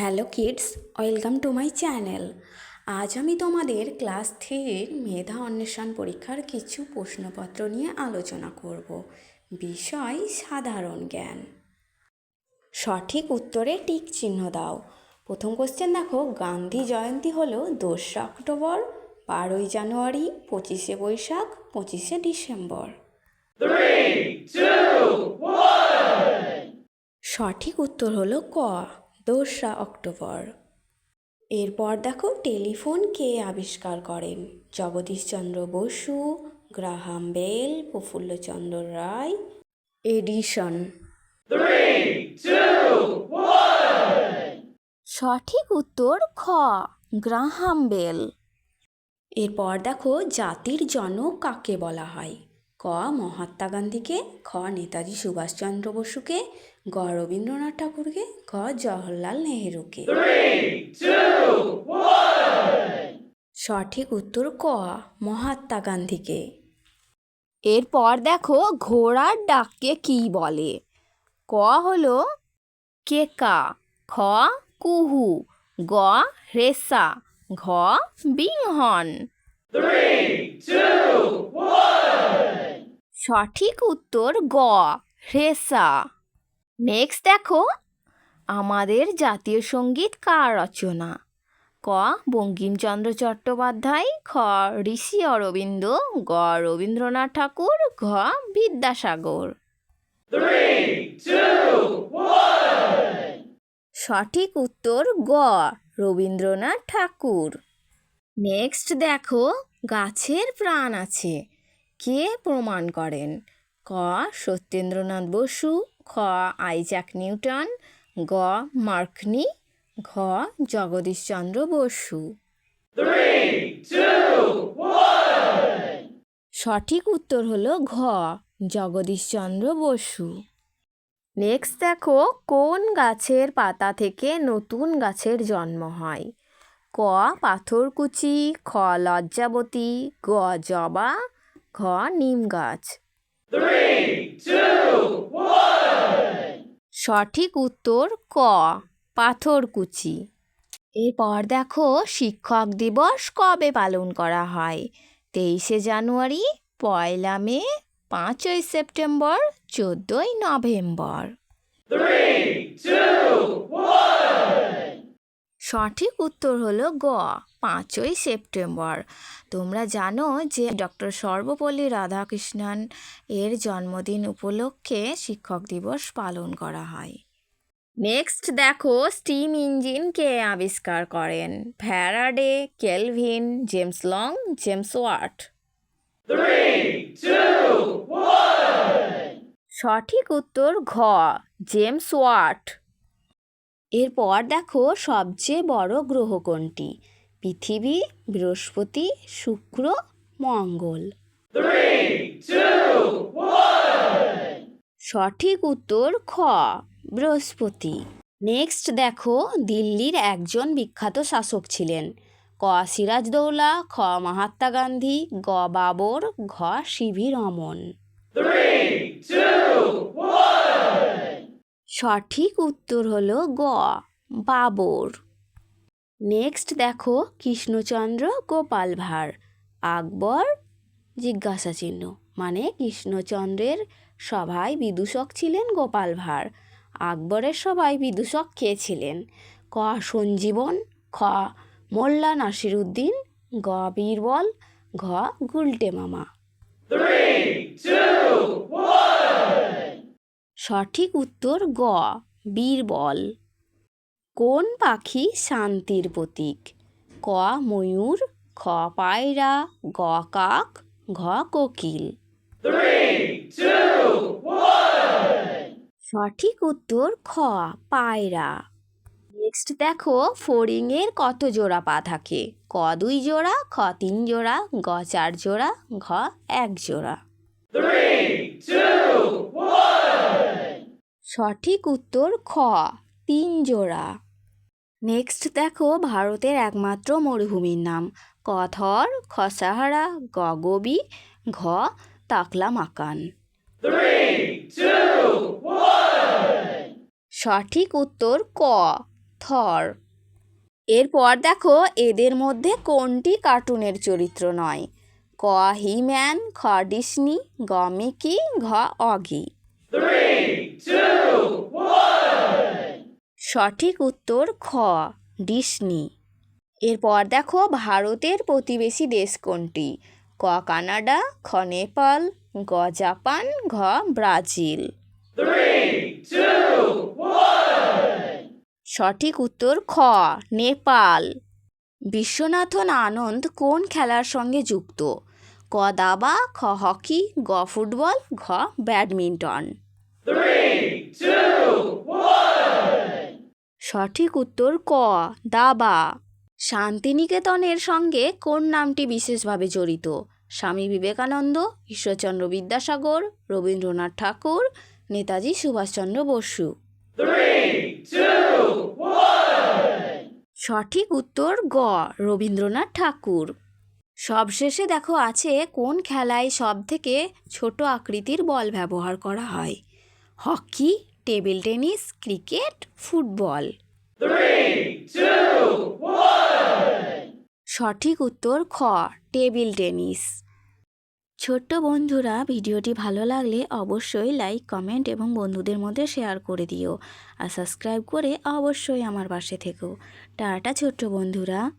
Hello kids welcome to my channel. আজ আমি তোমাদের ক্লাস থ্রির মেধা অন্বেষণ পরীক্ষার কিছু প্রশ্নপত্র নিয়ে আলোচনা করব। বিষয় সাধারণ জ্ঞান। সঠিক উত্তরে টিক চিহ্ন দাও। প্রথম কোশ্চেন দেখো গান্ধী জয়ন্তী হলো দোসরা অক্টোবর বারোই জানুয়ারি পঁচিশে বৈশাখ পঁচিশে ডিসেম্বর। সঠিক উত্তর হলো ক। দোসরা অক্টোবর। এরপর দেখো টেলিফোন কে আবিষ্কার করেন? Jagadish Chandra Bose, Graham Bell, Prafulla Chandra Ray. Edison. সঠিক উত্তর খ, গ্রাহাম বেল। এরপর দেখো জাতির জনক কাকে বলা হয়? ক, মহাত্মা গান্ধীকে, খ, নেতাজি সুভাষচন্দ্র বসুকে গ রবীন্দ্রনাথ ঠাকুরকে খ জওহরলাল নেহেরুকে। সঠিক উত্তর ক. মহাত্মা গান্ধীকে। এরপর দেখো ঘোড়ার ডাককে কি বলে? ক হলো কেকা, খ কুহু, গ রেসা, ঘ বিংহন। সঠিক উত্তর গ, রেসা। নেক্সট দেখো, আমাদের জাতীয় সংগীত কার রচনা? ক. বঙ্কিমচন্দ্র চট্টোপাধ্যায়, খ. ঋষি অরবিন্দ, গ. রবীন্দ্রনাথ ঠাকুর, ঘ. বিদ্যাসাগর। সঠিক উত্তর গ. রবীন্দ্রনাথ ঠাকুর। নেক্সট দেখো, গাছের প্রাণ আছে। কে প্রমাণ করেন? ক. সত্যেন্দ্রনাথ বসু খ, আইজাক নিউটন, গ মার্কনি ঘ, জগদীশচন্দ্র বসু। সঠিক উত্তর হলো ঘ, জগদীশচন্দ্র বসু। নেক্সট দেখো, কোন গাছের পাতা থেকে নতুন গাছের জন্ম হয়? ক, পাথরকুচি, খ, লজ্জাবতী, গ, জবা, ঘ, নিম গাছ। সঠিক উত্তর ক, পাথরকুচি। এরপর দেখো শিক্ষক দিবস কবে পালন করা হয়? তেইশে জানুয়ারি, পয়লা মে, পাঁচই সেপ্টেম্বর, চোদ্দোই নভেম্বর। সঠিক উত্তর হলো গ পাঁচই সেপ্টেম্বর। তোমরা জানো যে ডক্টর সর্বপল্লী রাধাকৃষ্ণন এর জন্মদিন উপলক্ষে শিক্ষক দিবস পালন করা হয়। নেক্সট দেখো স্টিম ইঞ্জিন কে আবিষ্কার করেন? Faraday Kelvin James Long James Watt. সঠিক উত্তর ঘ জেমস ওয়াট। এরপর দেখো সবচেয়ে বড় গ্রহ কোনটি? পৃথিবী, বৃহস্পতি, শুক্র, মঙ্গল। সঠিক উত্তর খ, বৃহস্পতি। নেক্সট দেখো দিল্লির একজন বিখ্যাত শাসক ছিলেন। ক, সিরাজদৌলা, খ, মহাত্মা গান্ধী, গ, বাবর, ঘ সিভি রমন সঠিক উত্তর হলো গ, বাবর। নেক্সট দেখো, কৃষ্ণচন্দ্র গোপাল ভাঁড়। আকবর, জিজ্ঞাসা চিহ্ন। মানে কৃষ্ণচন্দ্রের সভায় বিদূষক ছিলেন গোপাল ভাঁড়। আকবরের সভায় বিদূষক কে ছিলেন? ক, সঞ্জীবন, খ, মোল্লা নাসিরুদ্দিন, গ, বীরবল, ঘ, গুলটে মামা। সঠিক উত্তর গ, বীরবল। কোন পাখি শান্তির প্রতীক? ক, ময়ূর, খ, পায়রা, গ, কাক, ঘ, কোকিল। সঠিক উত্তর খ, পায়রা। নেক্সট দেখো ফড়িংয়ের কত জোড়া পা থাকে? ক, দুই জোড়া, খ, তিন জোড়া, গ, চার জোড়া, ঘ, এক জোড়া। সঠিক উত্তর খ, তিন জোড়া। নেক্সট দেখো ভারতের একমাত্র মরুভূমির নাম। ক থর খ সাহারা ঘ, তাকলা মাকান। সঠিক উত্তর ক, থর। এরপর দেখো এদের মধ্যে কোনটি কার্টুনের চরিত্র নয়? ক হিম্যান খ, ডিসনি, গ, মিকি, ঘ, অগি। সঠিক উত্তর খ ডিসনি। এরপর দেখো ভারতের প্রতিবেশী দেশ কোনটি? ক কানাডা খ নেপাল গ জাপান ঘ ব্রাজিল। সঠিক উত্তর খ নেপাল। বিশ্বনাথন আনন্দ কোন খেলার সঙ্গে যুক্ত? ক দাবা, খ হকি, গ ফুটবল, ঘ ব্যাডমিন্টন। সঠিক উত্তর ক, দাবা। শান্তিনিকেতনের সঙ্গে কোন নামটি বিশেষভাবে জড়িত? স্বামী বিবেকানন্দ, ঈশ্বরচন্দ্র বিদ্যাসাগর, রবীন্দ্রনাথ ঠাকুর, নেতাজি সুভাষচন্দ্র বসু। সঠিক উত্তর গ, রবীন্দ্রনাথ ঠাকুর। সবশেষে দেখো আছে কোন খেলায় সব থেকে ছোট আকৃতির বল ব্যবহার করা হয়? Hockey, table tennis, cricket, football. সঠিক উত্তর খ, টেবিল টেনিস। ছোট্ট বন্ধুরা, ভিডিওটি ভালো লাগলে অবশ্যই লাইক, কমেন্ট এবং বন্ধুদের মধ্যে শেয়ার করে দিও। আর সাবস্ক্রাইব করে অবশ্যই আমার পাশে থেকো। টাটা ছোট্ট বন্ধুরা।